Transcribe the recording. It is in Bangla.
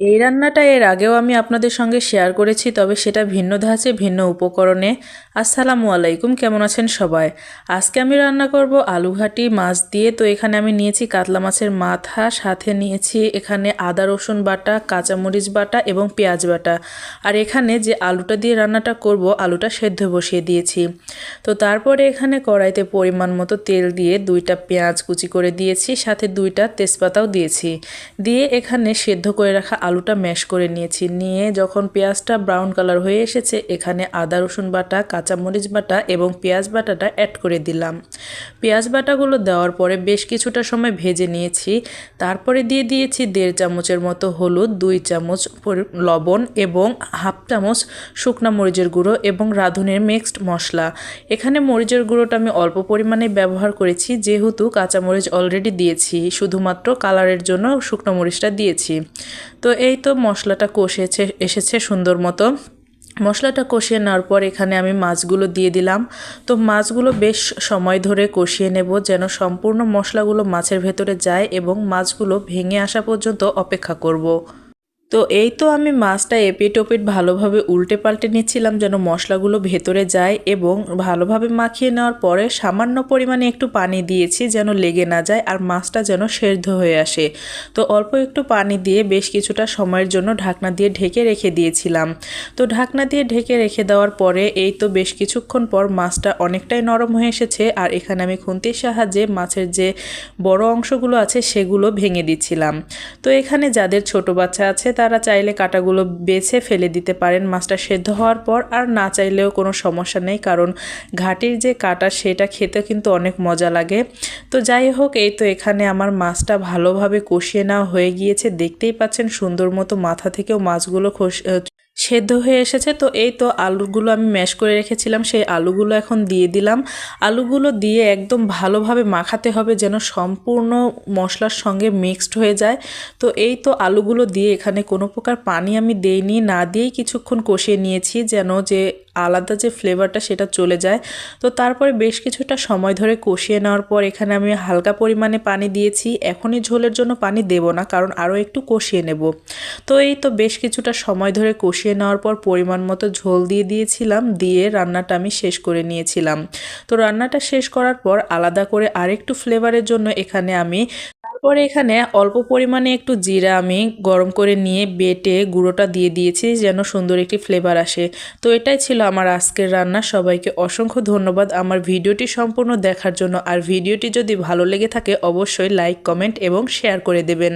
এই রান্নাটা এর আগেও আমি আপনাদের সঙ্গে শেয়ার করেছি, তবে সেটা ভিন্ন ধাঁচে, ভিন্ন উপকরণে। আসসালামু আলাইকুম, কেমন আছেন সবাই? আজকে আমি রান্না করব আলু ঘাটি মাছ দিয়ে। তো এখানে আমি নিয়েছি কাতলা মাছের মাথা, সাথে নিয়েছি এখানে আদা, রসুন বাটা, কাঁচামরিচ বাটা এবং পেঁয়াজ বাটা। আর এখানে যে আলুটা দিয়ে রান্নাটা করব, আলুটা সেদ্ধ বসিয়ে দিয়েছি। তো তারপরে এখানে কড়াইতে পরিমাণ মতো তেল দিয়ে দুইটা পেঁয়াজ কুচি করে দিয়েছি, সাথে দুইটা তেজপাতাও দিয়েছি। দিয়ে এখানে সেদ্ধ করে রাখা আলুটা ম্যাশ করে নিয়েছি। নিয়ে যখন পেঁয়াজটা ব্রাউন কালার হয়ে এসেছে, এখানে আদা, রসুন বাটা, কাঁচামরিচ বাটা এবং পেঁয়াজ বাটাটা অ্যাড করে দিলাম। পেঁয়াজ বাটাগুলো দেওয়ার পরে বেশ কিছুটা সময় ভেজে নিয়েছি। তারপরে দিয়ে দিয়েছি দেড় চামচের মতো হলুদ, দুই চামচ লবণ এবং হাফ চামচ শুকনা মরিচের গুঁড়ো এবং রাঁধুনের মিক্সড মশলা। এখানে মরিচের গুঁড়োটা আমি অল্প পরিমাণে ব্যবহার করেছি, যেহেতু কাঁচামরিচ অলরেডি দিয়েছি, শুধুমাত্র কালারের জন্য শুকনো মরিচটা দিয়েছি। তো এই তো মশলাটা কষেছে, এসেছে সুন্দর মতো মশলাটা কষিয়ে নেওয়ার পর এখানে আমি মাছগুলো দিয়ে দিলাম তো মাছগুলো বেশ সময় ধরে কষিয়ে নেব যেন সম্পূর্ণ মশলাগুলো মাছের ভেতরে যায় এবং মাছগুলো ভেঙে আসা পর্যন্ত অপেক্ষা করব। তো এই তো আমি মাছটা এপিট ওপিট ভালোভাবে উল্টে পাল্টে নিচ্ছিলাম যেন মশলাগুলো ভেতরে যায় এবং ভালোভাবে মাখিয়ে নেওয়ার পরে সামান্য পরিমাণে একটু পানি দিয়েছি যেন লেগে না যায় আর মাছটা যেন সেদ্ধ হয়ে আসে। তো অল্প একটু পানি দিয়ে বেশ কিছুটা সময়ের জন্য ঢাকনা দিয়ে ঢেকে রেখে দিয়েছিলাম। তো ঢাকনা দিয়ে ঢেকে রেখে দেওয়ার পরে এই তো বেশ কিছুক্ষণ পর মাছটা অনেকটাই নরম হয়ে এসেছে আর এখানে আমি খুন্তির সাহায্যে মাছের যে বড় অংশগুলো আছে সেগুলো ভেঙে দিচ্ছিলাম। তো এখানে যাদের ছোট বাচ্চা আছে তারা চাইলে কাটাগুলো বেছে ফেলে দিতে পারেন। মাছটা সেদ্ধ হওয়ার পর আর না চাইলেও কোনো সমস্যা নেই, কারণ ঘাটির যে কাটা সেটা খেতে কিন্তু অনেক মজা লাগে। তো যাই হোক, এই তো এখানে আমার মাছটা ভালোভাবে কষিয়ে নেওয়া হয়ে গিয়েছে। দেখতেই পাচ্ছেন সুন্দর মতো মাথা থেকেও মাছগুলো সেদ্ধ হয়ে এসেছে। তো এই তো আলুগুলো আমি ম্যাশ করে রেখেছিলাম। সেই আলুগুলো এখন দিয়ে দিলাম। আলুগুলো দিয়ে একদম ভালোভাবে মাখাতে হবে যেন সম্পূর্ণ মশলার সঙ্গে মিক্সড হয়ে যায়। তো এই তো আলুগুলো দিয়ে এখানে কোনো প্রকার পানি আমি দেইনি। না দিয়েই কিছুক্ষণ কষিয়ে নিয়েছি যেন যে আলাদা যে ফ্লেভারটা সেটা চলে যায়। তো তারপরে বেশ কিছুটা সময় ধরে কষিয়ে নেওয়ার পর এখানে আমি হালকা পরিমাণে পানি দিয়েছি। এখনই ঝোলের জন্য পানি দেব না, কারণ আরও একটু কষিয়ে নেব। তো এই তো বেশ কিছুটা সময় ধরে কষিয়ে নেওয়ার পর পরিমাণ মতো ঝোল দিয়ে দিয়েছিলাম, দিয়ে রান্নাটা আমি শেষ করে নিয়েছিলাম। তো রান্নাটা শেষ করার পর আলাদা করে আরেকটু ফ্লেভারের জন্য এখানে আমি তারপরে এখানে অল্প পরিমাণে একটু জিরা আমি গরম করে নিয়ে বেটে গুঁড়োটা দিয়ে দিয়েছি যেন সুন্দর একটি ফ্লেভার আসে। তো এটাই ছিল আমার আজকের রান্না। সবাইকে অসংখ্য ধন্যবাদ আমার ভিডিওটি সম্পূর্ণ দেখার জন্য। আর ভিডিওটি যদি ভালো লেগে থাকে অবশ্যই লাইক কমেন্ট এবং শেয়ার করে দেবেন।